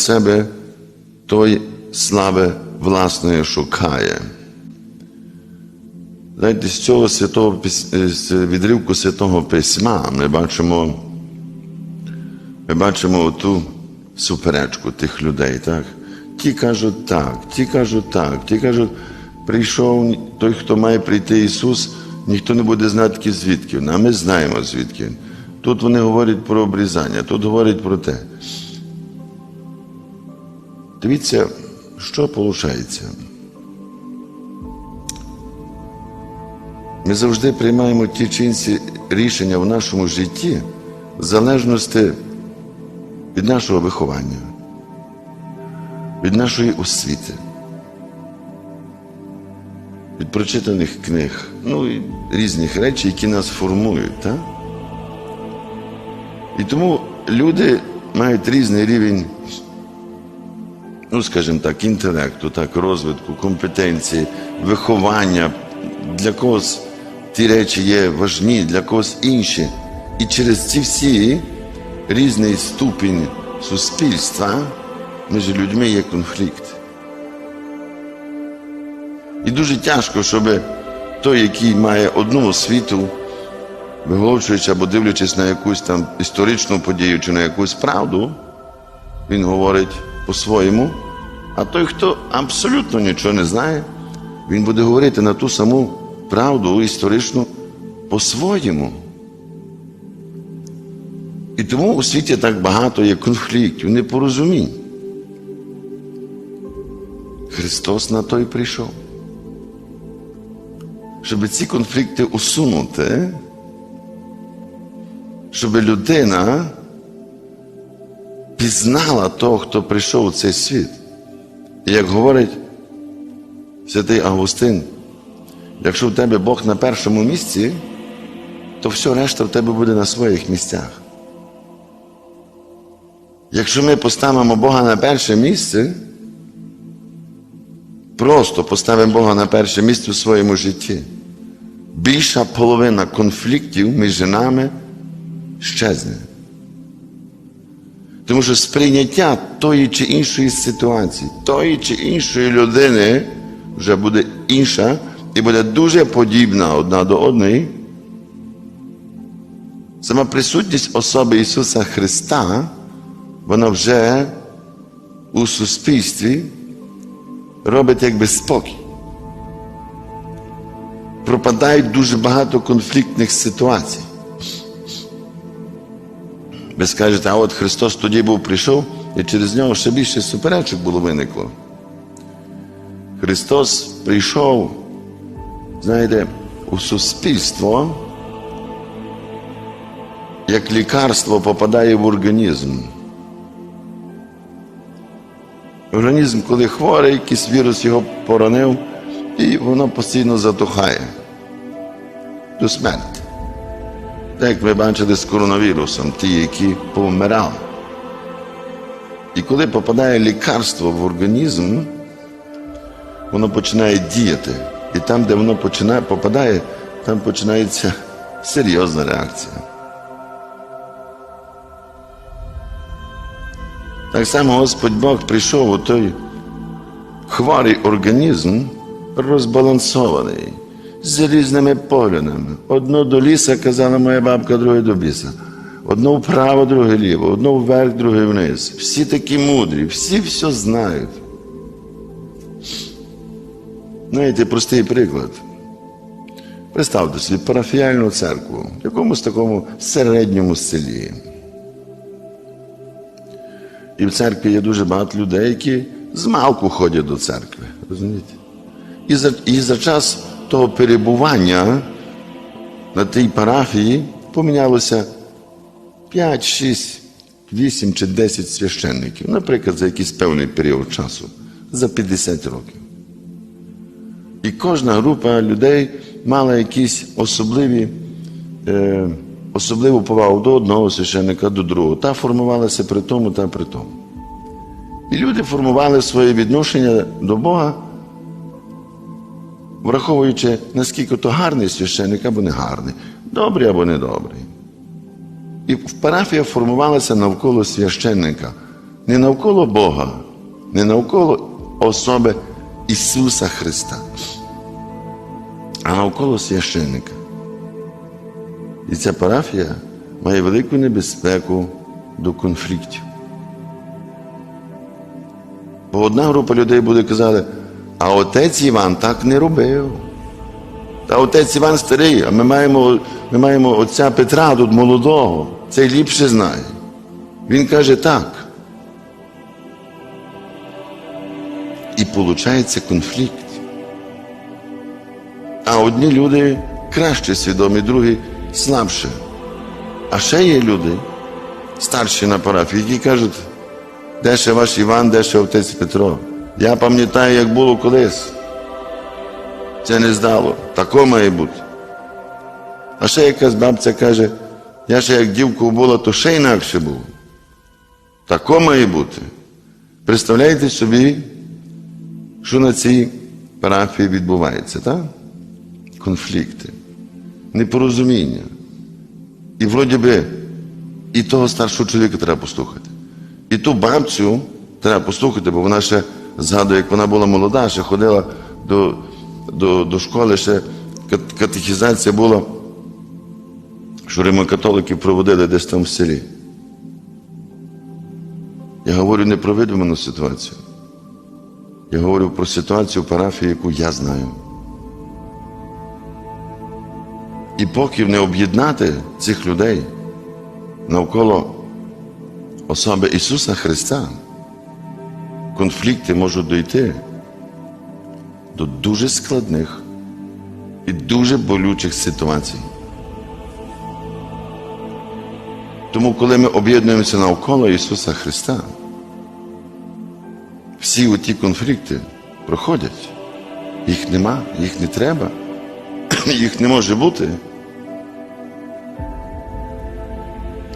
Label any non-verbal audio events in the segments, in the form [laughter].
себе, той слави власної шукає. Знаєте, з цього святого з відривку Святого Письма ми бачимо, ми бачимо ту суперечку тих людей. Так? Ті кажуть так, ті кажуть так, ті кажуть, прийшов той, хто має прийти Ісус, ніхто не буде знати, звідки а ми знаємо, звідки. Тут вони говорять про обрізання, тут говорять про те. Дивіться, що виходить. Ми завжди приймаємо ті чи інші рішення в нашому житті в залежності від нашого виховання, від нашої освіти, від прочитаних книг, ну і різних речей, які нас формують. Так? І тому люди мають різний рівень, ну, скажімо так, інтелекту, так, розвитку, компетенції, виховання. Для когось ті речі є важні, для когось інші. І через ці всі різний ступінь суспільства між людьми є конфлікт. І дуже тяжко, щоб той, який має одну освіту, виголошуючи або дивлячись на якусь там історичну подію чи на якусь правду, він говорить по-своєму. А той, хто абсолютно нічого не знає, він буде говорити на ту саму правду історичну по-своєму. І тому у світі так багато є конфліктів, непорозумінь. Христос на той прийшов. Щоб ці конфлікти усунути, щоб людина пізнала того, хто прийшов у цей світ. І як говорить святий Августин, якщо в тебе Бог на першому місці, то все решта в тебе буде на своїх місцях. Якщо ми поставимо Бога на перше місце, просто поставимо Бога на перше місце у своєму житті, більша половина конфліктів між нами щезне. Тому що сприйняття тої чи іншої ситуації, тої чи іншої людини вже буде інша і буде дуже подібна одна до одної. Сама присутність особи Ісуса Христа, вона вже у суспільстві робить якби спокій. Пропадають дуже багато конфліктних ситуацій. Ви скажете, а от Христос тоді був прийшов, і через нього ще більше суперечок було виникло. Христос прийшов, знаєте, у суспільство, як лікарство попадає в організм. Організм, коли хворий, якийсь вірус його поранив, і воно постійно затухає до смерті. Як ми бачили з коронавірусом, ті, які повмирали. І коли попадає лікарство в організм, воно починає діяти. І там, де воно починає, попадає, там починається серйозна реакція. Так само Господь Бог прийшов у той хворий організм, розбалансований, з різними поглядами. Одно до ліса, казала моя бабка, друге до біса. Одно вправо, друге ліво, одно вверх, друге вниз. Всі такі мудрі, всі все знають. Знаєте, простий приклад. Представте собі парафіальну церкву в якомусь такому середньому селі. І в церкві є дуже багато людей, які з малку ходять до церкви. розумієте? І за, і за час того перебування на тій парафії помінялося 5, 6, 8 чи 10 священників, наприклад, за якийсь певний період часу, за 50 років. І кожна група людей мала якісь особливі, е, особливу повагу до одного священника, до другого. Та формувалася при тому, та при тому. І люди формували своє відношення до Бога, враховуючи, наскільки то гарний священник або не гарний, добрий або недобрий. І парафія формувалася навколо священника, не навколо Бога, не навколо особи Ісуса Христа, а навколо священника. І ця парафія має велику небезпеку до конфліктів. Бо одна група людей буде казати, а отець Іван так не робив. Та отець Іван старий, а ми маємо, ми маємо отця Петра тут молодого. Цей ліпше знає. Він каже так. І виходить конфлікт. А одні люди краще свідомі, другі слабше. А ще є люди, старші на парафії, які кажуть, де ще ваш Іван, де ще отець Петро. Я пам'ятаю, як було колись. Це не здало. Тако має бути. А ще якась бабця каже, я ще як дівку була, то ще інакше було. Тако має бути. Представляєте собі, що на цій парафії відбувається, так? Конфлікти, непорозуміння. І вроді би і того старшого чоловіка треба послухати. І ту бабцю треба послухати, бо вона ще згадує, як вона була молода, ще ходила до, до, до школи, ще катехізація була, що римокатолики проводили десь там в селі. Я говорю не про видуману ситуацію. Я говорю про ситуацію в парафії, яку я знаю. І поки не об'єднати цих людей навколо особи Ісуса Христа, конфлікти можуть дійти до дуже складних і дуже болючих ситуацій. Тому, коли ми об'єднуємося навколо Ісуса Христа, всі оті конфлікти проходять. Їх нема, їх не треба, [clears throat] їх не може бути.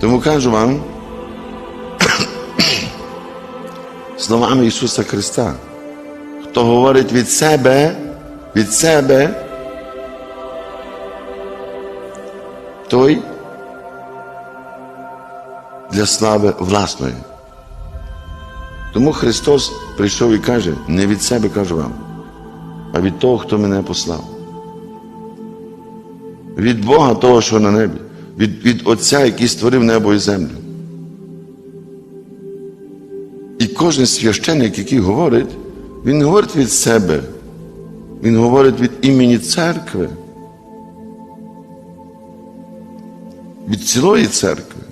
Тому кажу вам словами Ісуса Христа, хто говорить від себе, від себе, той для слави власної. Тому Христос прийшов і каже, не від себе кажу вам, а від того, хто мене послав. Від Бога того, що на небі, від, від Отця, який створив небо і землю. Кожен священник, який говорить, він говорить від себе, він говорить від імені церкви, від цілої церкви.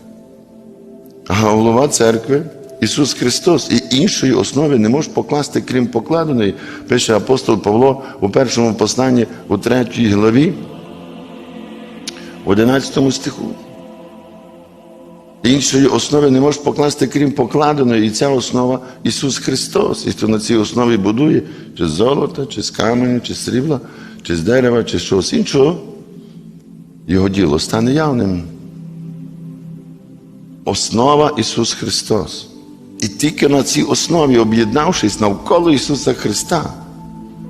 А голова церкви Ісус Христос і іншої основи не може покласти, крім покладеної, пише апостол Павло у першому посланні у третій главі, в 11 стиху. Іншої основи не може покласти, крім покладеної, і ця основа Ісус Христос. І хто на цій основі будує, чи з золота, чи з каменю, чи з срібла, чи з дерева, чи з чогось іншого, його діло стане явним. Основа Ісус Христос. І тільки на цій основі, об'єднавшись навколо Ісуса Христа,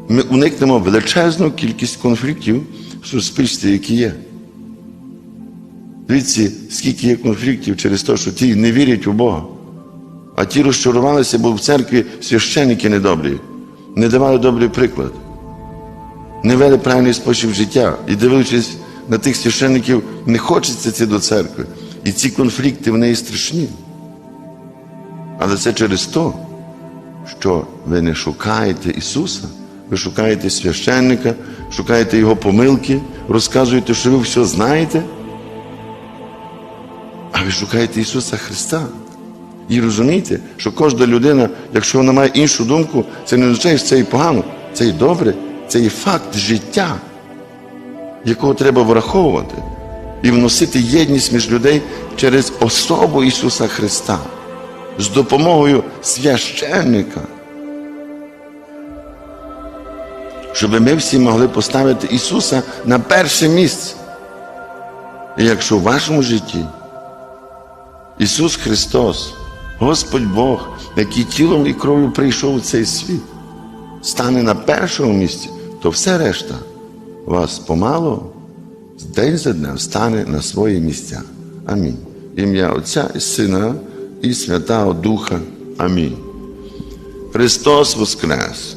ми уникнемо величезну кількість конфліктів в суспільстві, які є. Дивіться, скільки є конфліктів через те, що ті не вірять у Бога. А ті розчарувалися, бо в церкві священники недобрі, не давали добрий приклад, не вели правильний спосіб життя. І дивлячись на тих священників, не хочеться це до церкви. І ці конфлікти в неї страшні. Але це через те, що ви не шукаєте Ісуса, ви шукаєте священника, шукаєте Його помилки, розказуєте, що ви все знаєте. А ви шукаєте Ісуса Христа. І розумієте, що кожна людина, якщо вона має іншу думку, це не означає, що це і погано, це і добре, це і факт життя, якого треба враховувати і вносити єдність між людей через особу Ісуса Христа з допомогою священника. Щоб ми всі могли поставити Ісуса на перше місце. І якщо в вашому житті Ісус Христос, Господь Бог, який тілом і кров'ю прийшов у цей світ, стане на першому місці, то все решта вас помало день за днем стане на свої місця. Амінь. Ім'я Отця і Сина і Святого Духа. Амінь. Христос Воскрес!